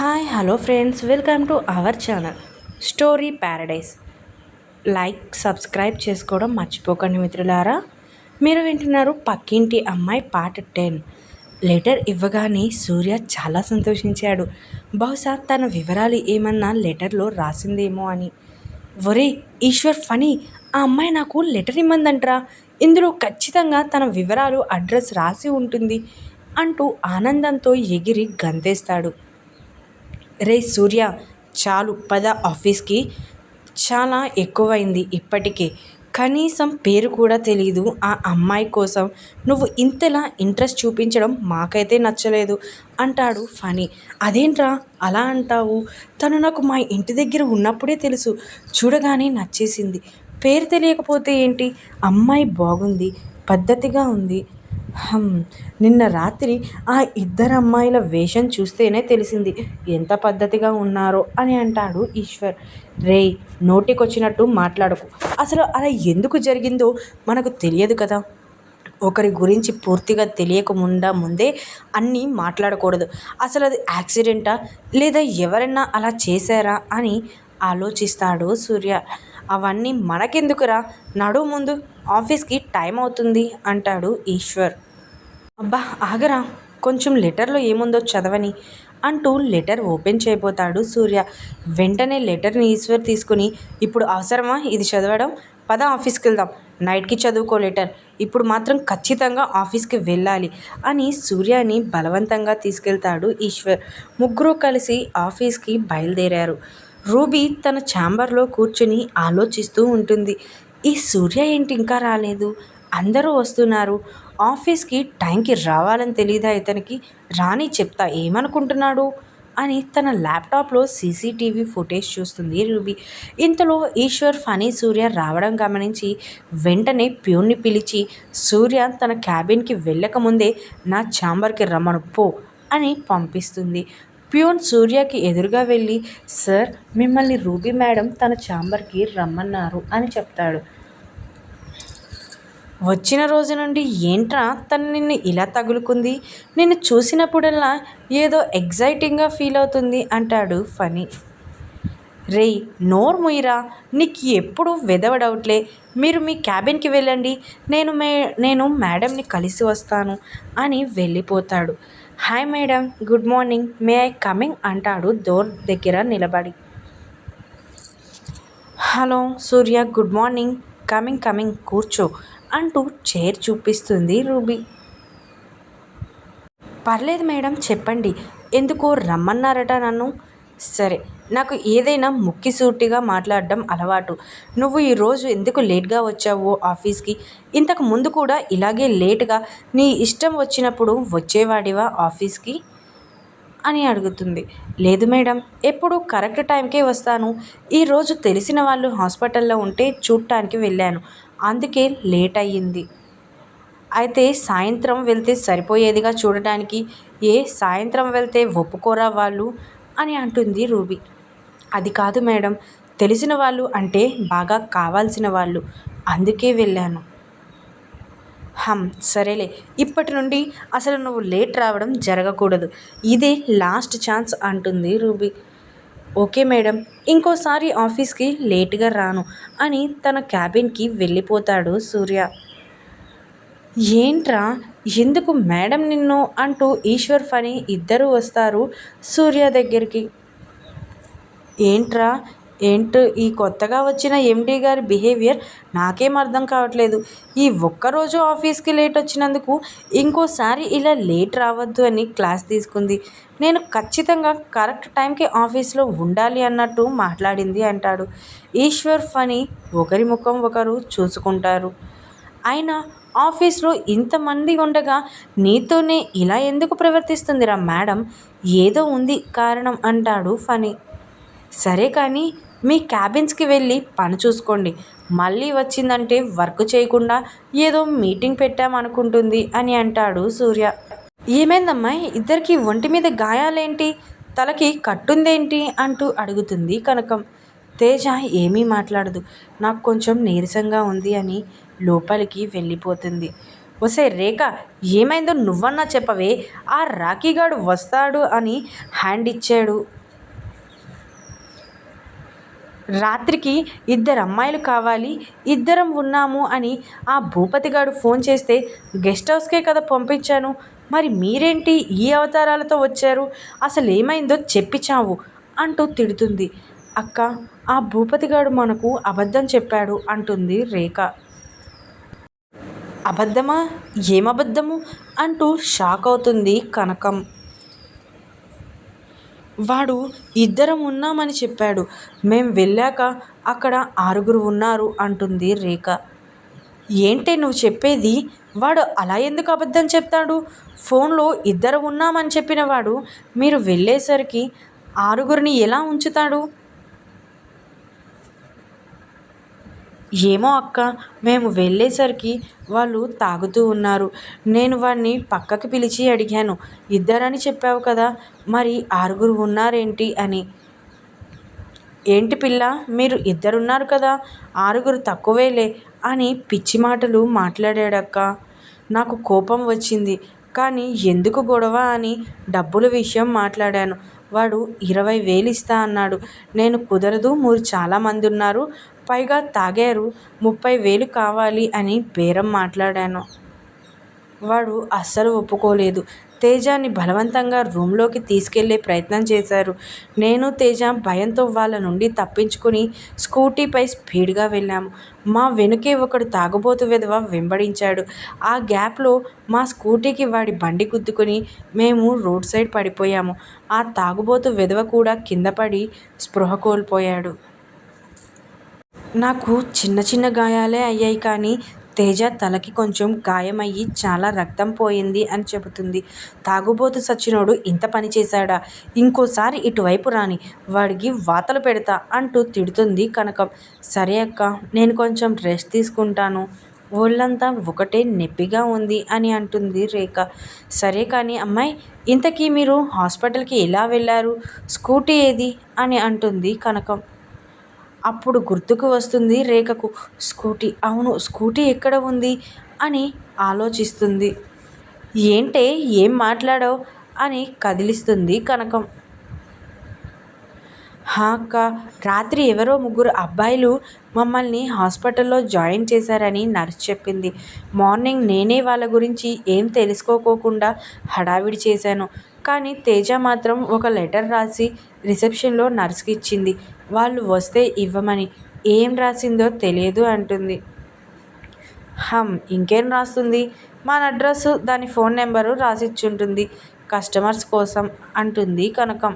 Hi hello friends welcome to our channel story paradise like subscribe చేసుకోవడం మర్చిపోకండి మిత్రులారా. మీరు వింటున్నారు పక్కింటి అమ్మాయి పార్ట్ టెన్. లెటర్ ఇవ్వగానే సూర్య చాలా సంతోషించాడు. బహుశా తన వివరాలు ఏమన్నా లెటర్లో రాసిందేమో అని. ఒరే ఈశ్వర్ ఫనీ ఆ అమ్మాయి నాకు లెటర్ ఇమ్మందంట్రా. ఇందులో ఖచ్చితంగా తన వివరాలు అడ్రస్ రాసి ఉంటుంది అంటూ ఆనందంతో ఎగిరి గంతేస్తాడు. రే సూర్య చాలు పద ఆఫీస్కి. చాలా ఎక్కువైంది ఇప్పటికే. కనీసం పేరు కూడా తెలీదు. ఆ అమ్మాయి కోసం నువ్వు ఇంతలా ఇంట్రెస్ట్ చూపించడం మాకైతే నచ్చలేదు అంటాడు ఫనీ అదేంట్రా అలా అంటావు? తను నాకు మా ఇంటి దగ్గర ఉన్నప్పుడే తెలుసు. చూడగానే నచ్చేసింది. పేరు తెలియకపోతే ఏంటి? అమ్మాయి బాగుంది పద్ధతిగా ఉంది. నిన్న రాత్రి ఆ ఇద్దరు అమ్మాయిల వేషం చూస్తేనే తెలిసింది. ఎంత పద్ధతిగా ఉన్నారో అని అంటాడు ఈశ్వర్. రేయ్ నోటికొచ్చినట్టు మాట్లాడకు. అసలు అలా ఎందుకు జరిగిందో మనకు తెలియదు కదా. ఒకరి గురించి పూర్తిగా తెలియకముందా ముందే అన్నీ మాట్లాడకూడదు. అసలు అది యాక్సిడెంటా? లేదా ఎవరైనా అలా చేశారా? అని ఆలోచిస్తాడు సూర్య. అవన్నీ మనకెందుకురా? నడు ముందు ఆఫీస్కి టైం అవుతుంది అంటాడు ఈశ్వర్. అబ్బా ఆగరా. కొంచెం లెటర్లో ఏముందో చదవని అంటూ లెటర్ ఓపెన్ చేయబోతాడు సూర్య. వెంటనే లెటర్ని ఈశ్వర్ తీసుకుని ఇప్పుడు అవసరమా? ఇది చదవడం? పద ఆఫీస్కి వెళ్దాం. నైట్కి చదువుకో లెటర్. ఇప్పుడు మాత్రం ఖచ్చితంగా ఆఫీస్కి వెళ్ళాలి అని సూర్యాని బలవంతంగా తీసుకెళ్తాడు ఈశ్వర్. ముగ్గురు కలిసి ఆఫీస్కి బయలుదేరారు. రూబీ తన ఛాంబర్లో కూర్చుని ఆలోచిస్తూ ఉంటుంది. ఈ సూర్య ఏంటి ఇంకా రాలేదు? అందరూ వస్తున్నారు. ఆఫీస్కి టైంకి రావాలని తెలియదా ఇతనికి? రాని చెప్తా ఏమనుకుంటున్నాడు? అని తన ల్యాప్టాప్లో సీసీటీవీ ఫుటేజ్ చూస్తుంది రూబీ. ఇంతలో ఈశ్వర్ ఫనీ సూర్య రావడం గమనించి వెంటనే ప్యూన్ని పిలిచి సూర్య తన క్యాబిన్కి వెళ్ళకముందే నా ఛాంబర్కి రమ్మను పో అని పంపిస్తుంది. ప్యూన్ సూర్యకి ఎదురుగా వెళ్ళి సార్ మిమ్మల్ని రూబీ మేడం తన ఛాంబర్కి రమ్మన్నారు అని చెప్తాడు. వచ్చిన రోజు నుండి ఏంట్రా తను నిన్ను ఇలా తగులుకుంది? నిన్ను చూసినప్పుడల్లా ఏదో ఎగ్జైటింగ్గా ఫీల్ అవుతుంది అంటాడు ఫనీ. రేయ్ నోర్ ముయిరా నీకు ఎప్పుడు వెదవడవుట్లే మీరు మీ క్యాబిన్కి వెళ్ళండి. నేను మే నేను మేడంని కలిసి వస్తాను అని వెళ్ళిపోతాడు. Hi madam good morning. May I coming అంటాడు డోర్ దగ్గర నిలబడి. Hello Surya good morning. Coming coming కూర్చో అంటూ చైర్ చూపిస్తుంది రూబీ. పర్లేదు మేడం చెప్పండి. ఎందుకో రమ్మన్నారట నన్ను. సరే నాకు ఏదైనా ముక్కి సూటిగా మాట్లాడడం అలవాటు. నువ్వు ఈరోజు ఎందుకు లేట్గా వచ్చావు ఆఫీస్కి? ఇంతకు ముందు కూడా ఇలాగే లేట్గా నీ ఇష్టం వచ్చినప్పుడు వచ్చేవాడివా ఆఫీస్కి? అని అడుగుతుంది. లేదు మేడం ఎప్పుడు కరెక్ట్ టైంకే వస్తాను. ఈరోజు తెలిసిన వాళ్ళు హాస్పిటల్లో ఉంటే చూడటానికి వెళ్ళాను. అందుకే లేట్ అయ్యింది. అయితే సాయంత్రం వెళ్తే సరిపోయేదిగా చూడడానికి? ఏ సాయంత్రం వెళ్తే ఒప్పుకోరా వాళ్ళు? అని అంటుంది రూబీ. అది కాదు మేడం. తెలిసిన వాళ్ళు అంటే బాగా కావాల్సిన వాళ్ళు. అందుకే వెళ్ళాను. హమ్ సరేలే. ఇప్పటి నుండి అసలు నువ్వు లేట్ రావడం జరగకూడదు. ఇదే లాస్ట్ ఛాన్స్ అంటుంది రూబీ. ఓకే మేడం ఇంకోసారి ఆఫీస్కి లేట్గా రాను అని తన క్యాబిన్కి వెళ్ళిపోతాడు సూర్య. ఏంట్రా ఎందుకు మేడం నిన్ను అంటూ ఈశ్వర్ ఫని ఇద్దరు వస్తారు సూర్య దగ్గరికి? ఏంట్రా? ఏంటో ఈ కొత్తగా వచ్చిన ఎండీ గారి బిహేవియర్ నాకేం అర్థం కావట్లేదు. ఈ ఒక్కరోజు ఆఫీస్కి లేట్ వచ్చినందుకు ఇంకోసారి ఇలా లేట్ రావద్దు అని క్లాస్ తీసుకుంది. నేను ఖచ్చితంగా కరెక్ట్ టైంకి ఆఫీస్లో ఉండాలి అన్నట్టు మాట్లాడింది అంటాడు. ఈశ్వర్ ఫని ఒకరి ముఖం ఒకరు చూసుకుంటారు. అయినా ఆఫీస్లో ఇంతమంది ఉండగా నీతోనే ఇలా ఎందుకు ప్రవర్తిస్తుందిరా మేడం? ఏదో ఉంది కారణం అంటాడు ఫనీ సరే కానీ మీ క్యాబిన్స్కి వెళ్ళి పని చూసుకోండి. మళ్ళీ వచ్చిందంటే వర్క్ చేయకుండా ఏదో మీటింగ్ పెట్టామనుకుంటుంది అని అంటాడు సూర్య. ఏమైందమ్మా? ఇద్దరికి ఒంటి మీద గాయాలేంటి? తలకి కట్టుందేంటి? అంటూ అడుగుతుంది కనకం. తేజ ఏమీ మాట్లాడదు. నాకు కొంచెం నీరసంగా ఉంది అని లోపలికి వెళ్ళిపోతుంది. ఒసే రేఖ ఏమైందో నువ్వన్నా చెప్పవే. ఆ రాఖీగాడు వస్తాడు అని హ్యాండ్ ఇచ్చాడు. రాత్రికి ఇద్దరు అమ్మాయిలు కావాలి ఇద్దరం ఉన్నాము అని ఆ భూపతిగాడు ఫోన్ చేస్తే గెస్ట్ హౌస్కే కదా పంపించాను. మరి మీరేంటి ఈ అవతారాలతో వచ్చారు? అసలు ఏమైందో చెప్పిచావు అంటూ తిడుతుంది. అక్క ఆ భూపతిగాడు మనకు అబద్ధం చెప్పాడు అంటుంది రేఖ. అబద్ధమా? ఏమబద్ధము? అంటూ షాక్ అవుతుంది కనకం. వాడు ఇద్దరం ఉన్నామని చెప్పాడు. మేం వెళ్ళాక అక్కడ ఆరుగురు ఉన్నారు అంటుంది రేఖ. ఏంటే నువ్వు చెప్పేది? వాడు అలా ఎందుకు అబద్ధం చెప్తాడు? ఫోన్లో ఇద్దరు ఉన్నామని చెప్పిన వాడు మీరు వెళ్ళేసరికి ఆరుగురిని ఎలా ఉంచుతాడు? ఏమో అక్క మేము వెళ్ళేసరికి వాళ్ళు తాగుతూ ఉన్నారు. నేను వాడిని పక్కకి పిలిచి అడిగాను ఇద్దరని చెప్పావు కదా మరి ఆరుగురు ఉన్నారేంటి? అని. ఏంటి పిల్ల మీరు ఇద్దరున్నారు కదా ఆరుగురు తక్కువేలే అని పిచ్చి మాటలు మాట్లాడాడక్క. నాకు కోపం వచ్చింది కానీ ఎందుకు గొడవ? అని డబ్బుల విషయం మాట్లాడాను. వాడు ఇరవై వేలు ఇస్తా అన్నాడు. నేను కుదరదు మీరు చాలామంది ఉన్నారు పైగా తాగారు. ముప్పై వేలు కావాలి అని బేరం మాట్లాడాను. వాడు అస్సలు ఒప్పుకోలేదు. తేజాని బలవంతంగా రూమ్లోకి తీసుకెళ్ళే ప్రయత్నం చేశారు. నేను తేజ భయంతో వాళ్ళ నుండి తప్పించుకుని స్కూటీపై స్పీడ్గా వెళ్ళాము. మా వెనుకే ఒకడు తాగుబోతు విధవ వెంబడించాడు. ఆ గ్యాప్లో మా స్కూటీకి వాడి బండి గుద్దుకొని మేము రోడ్ సైడ్ పడిపోయాము. ఆ తాగుబోతు విధవ కూడా కింద పడి స్పృహ కోల్పోయాడు. నాకు చిన్న చిన్న గాయాలే అయ్యాయి కానీ తేజ తలకి కొంచెం గాయమయ్యి చాలా రక్తం పోయింది అని చెబుతుంది. తాగుబోతు సచ్చినోడు ఇంత పని చేశాడా? ఇంకోసారి ఇటువైపు రాని వాడికి వాతలు పెడతా అంటూ తిడుతుంది కనకం. సరే అక్క నేను కొంచెం రెస్ట్ తీసుకుంటాను. ఒళ్ళంతా ఒకటే నొప్పిగా ఉంది అని అంటుంది రేఖ. సరే కానీ అమ్మాయి ఇంతకీ మీరు హాస్పిటల్కి ఎలా వెళ్ళారు? స్కూటీ ఏది? అని అంటుంది కనకం. అప్పుడు గుర్తుకు వస్తుంది రేఖకు స్కూటీ అవును స్కూటీ ఎక్కడ ఉంది? అని ఆలోచిస్తుంది. ఏంటే ఏం మాట్లాడావు? అని కదిలిస్తుంది కనకం. హా అక్క రాత్రి ఎవరో ముగ్గురు అబ్బాయిలు మమ్మల్ని హాస్పిటల్లో జాయిన్ చేశారని నర్స్ చెప్పింది. మార్నింగ్ నేనే వాళ్ళ గురించి ఏం తెలుసుకోకోకుండా హడావిడి చేశాను. కానీ తేజ మాత్రం ఒక లెటర్ రాసి రిసెప్షన్లో నర్స్కి ఇచ్చింది. వాళ్ళు వస్తే ఇవ్వమని. ఏం రాసిందో తెలియదు అంటుంది. హమ్ ఇంకేం రాస్తుంది? మన అడ్రస్ దాని ఫోన్ నెంబరు రాసిచ్చుంటుంది. కస్టమర్స్ కోసం అంటుంది కనకం.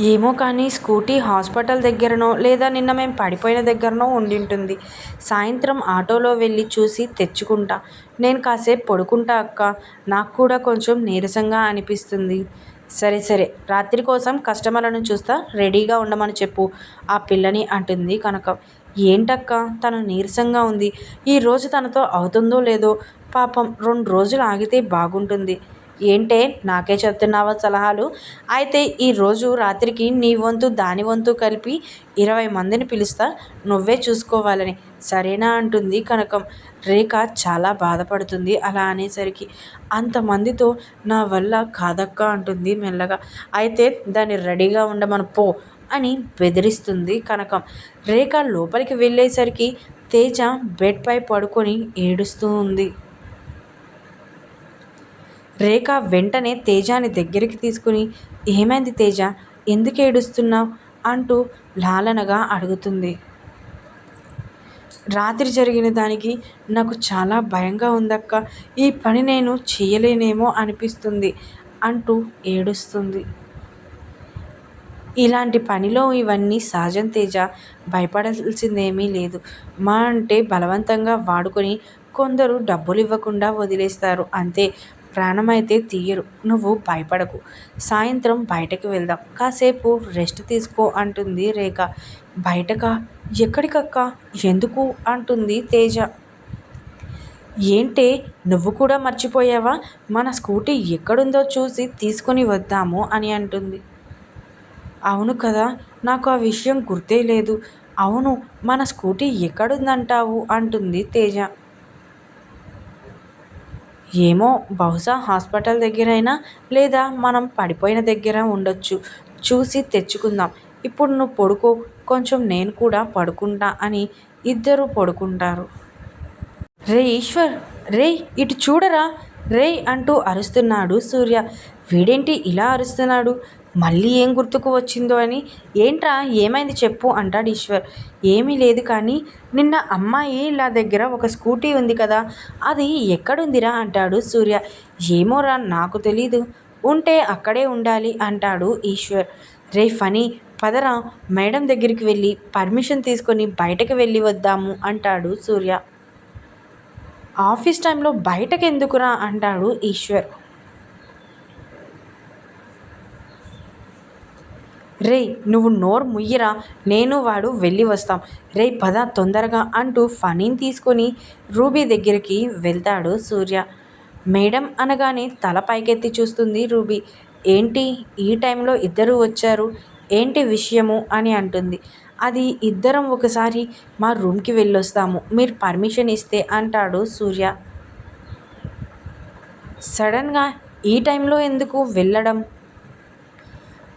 ఏమో కానీ స్కూటీ హాస్పిటల్ దగ్గరనో లేదా నిన్న మేము పడిపోయిన దగ్గరనో ఉండింటుంది. సాయంత్రం ఆటోలో వెళ్ళి చూసి తెచ్చుకుంటా. నేను కాసేపు పడుకుంటా అక్క. నాకు కూడా కొంచెం నీరసంగా అనిపిస్తుంది. సరే సరే. రాత్రి కోసం కస్టమర్లను చూస్తా రెడీగా ఉండమని చెప్పు. ఆ పిల్లని అంటుంది కనుక. ఏంటక్క? తను నీరసంగా ఉంది. ఈరోజు తనతో అవుతుందో లేదో? పాపం రెండు రోజులు ఆగితే బాగుంటుంది. ఏంటే? నాకే చెప్తున్నావా సలహాలు? అయితే ఈరోజు రాత్రికి నీ వంతు దాని వంతు కలిపి ఇరవై మందిని పిలుస్తా. నువ్వే చూసుకోవాలని. సరేనా? అంటుంది కనకం. రేఖ చాలా బాధపడుతుంది అలా అనేసరికి. అంతమందితో నా వల్ల కాదక్క అంటుంది మెల్లగా. అయితే దాన్ని రెడీగా ఉండమని పో అని బెదిరిస్తుంది కనకం. రేఖ లోపలికి వెళ్ళేసరికి తేజ బెడ్పై పడుకొని ఏడుస్తూ ఉంది. రేఖ వెంటనే తేజాని దగ్గరికి తీసుకుని ఏమైంది తేజ? ఎందుకు ఏడుస్తున్నావు? అంటూ లాలనగా అడుగుతుంది. రాత్రి జరిగిన దానికి నాకు చాలా భయంగా ఉందక్క. ఈ పని నేను చేయలేనేమో అనిపిస్తుంది అంటూ ఏడుస్తుంది. ఇలాంటి పనిలో ఇవన్నీ సహజం తేజ. భయపడాల్సిందేమీ లేదు. మా అంటే బలవంతంగా వాడుకొని కొందరు డబ్బులు ఇవ్వకుండా వదిలేస్తారు. అంతే. ప్రాణమైతే తీయరు. నువ్వు భయపడకు. సాయంత్రం బయటకు వెళ్దాం. కాసేపు రెస్ట్ తీసుకో అంటుంది రేఖ. బయటకా? ఎక్కడికక్క? ఎందుకు? అంటుంది తేజ. ఏంటే? నువ్వు కూడా మర్చిపోయావా? మన స్కూటీ ఎక్కడుందో చూసి తీసుకొని వద్దాము అని అంటుంది. అవును కదా? నాకు ఆ విషయం గుర్తే లేదు. అవును మన స్కూటీ ఎక్కడుందంటావు? అంటుంది తేజ. ఏమో బహుశా హాస్పిటల్ దగ్గరైనా లేదా మనం పడిపోయిన దగ్గర ఉండొచ్చు. చూసి తెచ్చుకుందాం. ఇప్పుడు నువ్వు పడుకో. కొంచెం నేను కూడా పడుకుంటా అని ఇద్దరు పడుకుంటారు. రే ఈశ్వర్! రే! ఇటు చూడరా! రే అంటూ అరుస్తున్నాడు సూర్య. వీడేంటి ఇలా అరుస్తున్నాడు? మళ్ళీ ఏం గుర్తుకు వచ్చిందో అని. ఏంట్రా ఏమైంది చెప్పు అంటాడు ఈశ్వర్. ఏమీ లేదు కానీ నిన్న అమ్మాయి ఇలా దగ్గర ఒక స్కూటీ ఉంది కదా అది ఎక్కడుందిరా అంటాడు సూర్య. ఏమోరా నాకు తెలీదు. ఉంటే అక్కడే ఉండాలి అంటాడు ఈశ్వర్. రే ఫనీ పదరా మేడం దగ్గరికి వెళ్ళి పర్మిషన్ తీసుకొని బయటకు వెళ్ళి వద్దాము అంటాడు సూర్య. ఆఫీస్ టైంలో బయటకు ఎందుకురా అంటాడు ఈశ్వర్. రే నువ్వు నోరు ముయ్యరా నేను వాడు వెళ్ళి వస్తాం. రే పద తొందరగా అంటూ ఫనీని తీసుకొని రూబీ దగ్గరికి వెళ్తాడు సూర్య. మేడం అనగానే తల పైకెత్తి చూస్తుంది రూబీ. ఏంటి ఈ టైంలో ఇద్దరు వచ్చారు? ఏంటి విషయము? అని అంటుంది. అది ఇద్దరం ఒకసారి మా రూమ్కి వెళ్ళొస్తాము. మీరు పర్మిషన్ ఇస్తే అంటాడు సూర్య. సడన్గా ఈ టైంలో ఎందుకు వెళ్ళడం?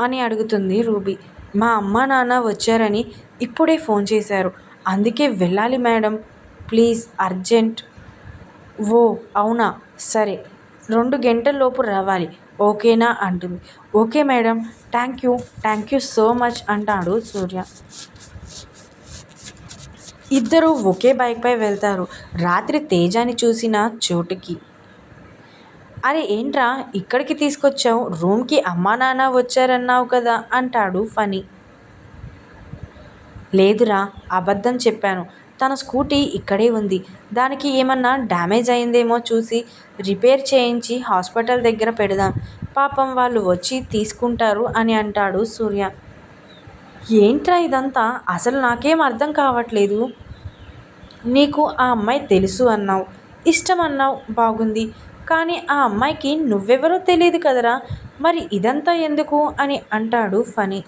అని అడుగుతుంది రూబీ. మా అమ్మ నాన్న వచ్చారని ఇప్పుడే ఫోన్ చేశారు. అందుకే వెళ్ళాలి మేడం. Please urgent. ఓ అవునా? సరే. రెండు గంటల్లోపు రావాలి. ఓకేనా? అంటుంది. Okay madam. Thank you. Thank you so much అంటాడు సూర్య. ఇద్దరు ఒకే బైక్పై వెళ్తారు. రాత్రి తేజాని చూసిన చోటుకి. అరే ఏంట్రా? ఇక్కడికి తీసుకొచ్చావు. రూమ్కి అమ్మా నాన్న వచ్చారన్నావు కదా అంటాడు ఫనీ లేదురా అబద్ధం చెప్పాను. తన స్కూటీ ఇక్కడే ఉంది. దానికి ఏమన్నా డ్యామేజ్ అయిందేమో చూసి రిపేర్ చేయించి హాస్పిటల్ దగ్గర పెడదాం. పాపం వాళ్ళు వచ్చి తీసుకుంటారు అని అంటాడు సూర్య. ఏంట్రా ఇదంతా? అసలు నాకేం అర్థం కావట్లేదు. నీకు ఆ అమ్మాయి తెలుసు అన్నావు. ఇష్టం అన్నావు. బాగుంది. కానీ ఆ అమ్మాయికి నువ్వెవరో తెలియదు కదరా. మరి ఇదంతా ఎందుకు? అని అంటాడు ఫనీ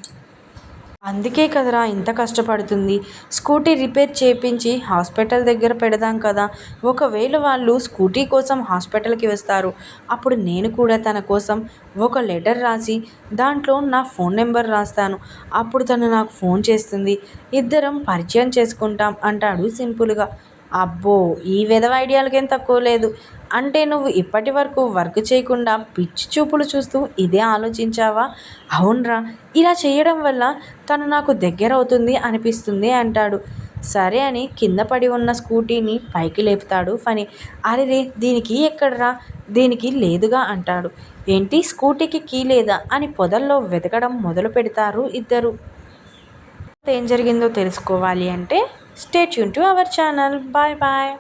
అందుకే కదరా ఇంత కష్టపడుతుంది. స్కూటీ రిపేర్ చేయించి హాస్పిటల్ దగ్గర పెడదాం కదా. ఒకవేళ వాళ్ళు స్కూటీ కోసం హాస్పిటల్కి వస్తారు. అప్పుడు నేను కూడా తన కోసం ఒక లెటర్ రాసి దాంట్లో నా ఫోన్ నెంబర్ రాస్తాను. అప్పుడు తను నాకు ఫోన్ చేస్తుంది. ఇద్దరం పరిచయం చేసుకుంటాం అంటాడు సింపుల్గా. అబ్బో ఈ విధవ ఐడియాలకేం తక్కువ లేదు. అంటే నువ్వు ఇప్పటి వరకు వర్క్ చేయకుండా పిచ్చి చూపులు చూస్తూ ఇదే ఆలోచించావా? అవునరా. ఇలా చేయడం వల్ల తను నాకు దగ్గర అవుతుంది అనిపిస్తుంది అంటాడు. సరే అని కింద పడి ఉన్న స్కూటీని పైకి లేపుతాడు ఫని అరే దీనికి ఎక్కడరా? దీనికి లేదుగా అంటాడు. ఏంటి స్కూటీకి కీ లేదా? అని పొదల్లో వెతకడం మొదలు పెడతారు ఇద్దరు. ఏం జరిగిందో తెలుసుకోవాలి అంటే stay Yoon to our channel. Bye bye.